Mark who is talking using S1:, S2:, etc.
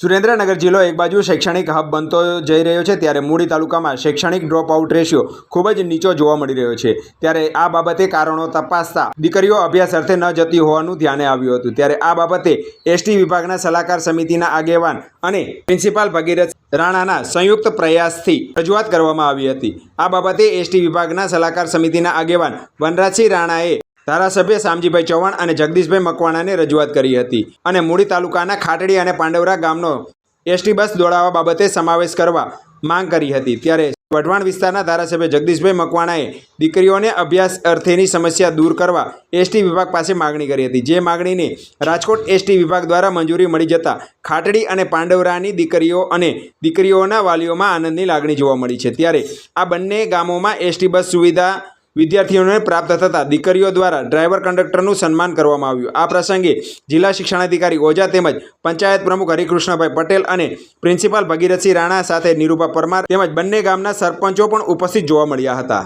S1: સુરેન્દ્રનગર જિલ્લો એક બાજુ શૈક્ષણિક હબ બનતો જઈ રહ્યો છે, ત્યારે મૂડી તાલુકામાં શૈક્ષણિક ડ્રોપ આઉટ રેશિયો ખૂબ જ નીચો જોવા મળી રહ્યો છે. ત્યારે આ બાબતે કારણો તપાસતા દીકરીઓ અભ્યાસ અર્થે ન જતી હોવાનું ધ્યાને આવ્યું હતું. ત્યારે આ બાબતે એસટી વિભાગના સલાહકાર સમિતિના આગેવાન અને પ્રિન્સિપાલ ભગીરથ રાણાના સંયુક્ત પ્રયાસથી રજૂઆત કરવામાં આવી હતી. આ બાબતે એસટી વિભાગના સલાહકાર સમિતિના આગેવાન વનરાજસિંહ રાણાએ ધારાસભ્ય શામજીભાઈ ચૌહાણ અને જગદીશભાઈ મકવાણાને રજૂઆત કરી હતી અને મૂડી તાલુકાના ખાટડી અને પાંડવરા ગામનો એસટી બસ દોડાવવા બાબતે સમાવેશ કરવા માંગ કરી હતી. ત્યારે વઢવાણ વિસ્તારના ધારાસભ્ય જગદીશભાઈ મકવાણાએ દીકરીઓને અભ્યાસ અર્થેની સમસ્યા દૂર કરવા એસટી વિભાગ પાસે માગણી કરી હતી. જે માગણીને રાજકોટ એસટી વિભાગ દ્વારા મંજૂરી મળી જતા ખાટડી અને પાંડવરાની દીકરીઓ અને દીકરીઓના વાલીઓમાં આનંદની લાગણી જોવા મળી છે. ત્યારે આ બંને ગામોમાં એસટી બસ સુવિધા વિદ્યાર્થીઓને પ્રાપ્ત થતા દીકરીઓ દ્વારા ડ્રાઈવર કંડક્ટરનું સન્માન કરવામાં આવ્યું. આ પ્રસંગે જિલ્લા શિક્ષણાધિકારી ઓઝા તેમજ પંચાયત પ્રમુખ હરિકૃષ્ણભાઈ પટેલ અને પ્રિન્સિપાલ ભગીરથસિંહ રાણા સાથે નિરૂપા પરમાર તેમજ બંને ગામના સરપંચો પણ ઉપસ્થિત જોવા મળ્યા હતા.